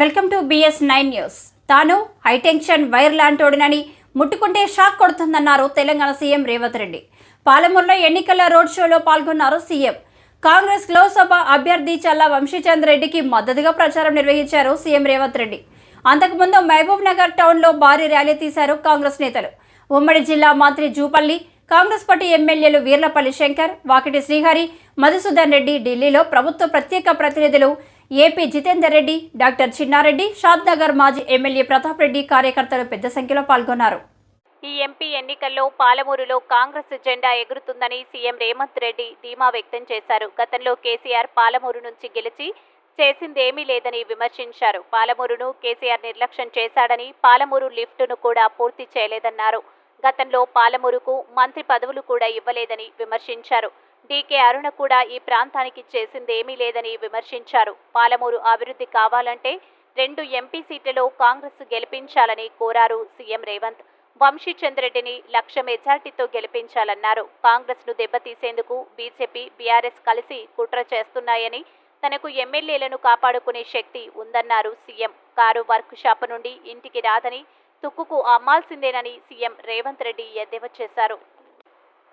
Welcome to BS nine news. తాను high tension wire లాంటోడినని ముట్టుకుంటే షాక్ కొడుతుందన్నారు తెలంగాణ సీఎం రేవంత్ రెడ్డి. పాలమూరులో ఎన్నికల రోడ్ షోలో పాల్గొన్నారు సీఎం. కాంగ్రెస్ లోక్సభ అభ్యర్థి చల్లా వంశీచంద్ రెడ్డికి మద్దతుగా ప్రచారం నిర్వహించారు సీఎం రేవంత్ రెడ్డి. అంతకుముందు మహబూబ్ నగర్ టౌన్లో భారీ ర్యాలీ తీశారు కాంగ్రెస్ నేతలు. ఉమ్మడి జిల్లా మంత్రి జూపల్లి కాంగ్రెస్ పార్టీ ఎమ్మెల్యేలు వీర్లపల్లి శంకర్ వాకిటి శ్రీహరి మధుసూదన్ రెడ్డి ఢిల్లీలో ప్రభుత్వ ప్రత్యేక ప్రతినిధులు ఏపీ జితేందర్ రెడ్డి డాక్టర్ చిన్నారెడ్డి షాద్నగర్ మాజీ ఎమ్మెల్యే ప్రతాప్ రెడ్డి కార్యకర్తలు పెద్ద సంఖ్యలో పాల్గొన్నారు. ఈ ఎంపీ ఎన్నికల్లో పాలమూరులో కాంగ్రెస్ జెండా ఎగురుతుందని సీఎం రేవంత్ రెడ్డి ధీమా వ్యక్తం చేశారు. గతంలో కేసీఆర్ పాలమూరు నుంచి గెలిచి చేసిందేమీ లేదని విమర్శించారు. పాలమూరును కేసీఆర్ నిర్లక్ష్యం చేశాడని పాలమూరు లిఫ్టును కూడా పూర్తి చేయలేదన్నారు. గతంలో పాలమూరుకు మంత్రి పదవులు కూడా ఇవ్వలేదని విమర్శించారు. డీకే అరుణ కూడా ఈ ప్రాంతానికి చేసిందేమీ లేదని విమర్శించారు. పాలమూరు అభివృద్ధి కావాలంటే రెండు ఎంపీ సీట్లలో కాంగ్రెస్ గెలిపించాలని కోరారు సీఎం రేవంత్. వంశీచంద్రెడ్డిని లక్ష మెజార్టీతో గెలిపించాలన్నారు. కాంగ్రెస్ను దెబ్బతీసేందుకు బీజేపీ బీఆర్ఎస్ కలిసి కుట్ర చేస్తున్నాయని తనకు ఎమ్మెల్యేలను కాపాడుకునే శక్తి ఉందన్నారు సీఎం. కారు వర్క్ షాప్ నుండి ఇంటికి రాదని తుక్కుకు అమ్మాల్సిందేనని సీఎం రేవంత్ రెడ్డి ఎద్దేవా చేశారు.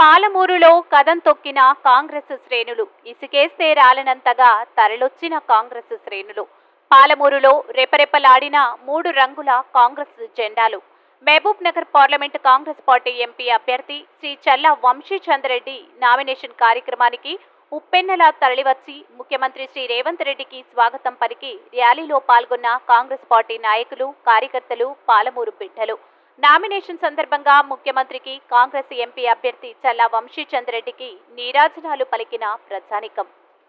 పాలమూరులో కదం తొక్కిన కాంగ్రెస్ శ్రేణులు ఇసుకేస్తే రాలనంతగా తరలొచ్చిన కాంగ్రెస్ శ్రేణులు. పాలమూరులో రెపరెపలాడిన మూడు రంగుల కాంగ్రెస్ జెండాలు. Mahabubnagar parliament Congress party MP అభ్యర్థి శ్రీ చల్లా వంశీచంద్రెడ్డి నామినేషన్ కార్యక్రమానికి ఉప్పెన్నెలా తరలివచ్చి ముఖ్యమంత్రి శ్రీ రేవంత్ రెడ్డికి స్వాగతం పలికి ర్యాలీలో పాల్గొన్న కాంగ్రెస్ పార్టీ నాయకులు కార్యకర్తలు పాలమూరు బిడ్డలు. నామినేషన్ సందర్భంగా ముఖ్యమంత్రికి కాంగ్రెస్ ఎంపీ అభ్యర్థి చల్లా వంశీచంద్రెడ్డికి నీరాజనాలు పలికిన ప్రజానికం.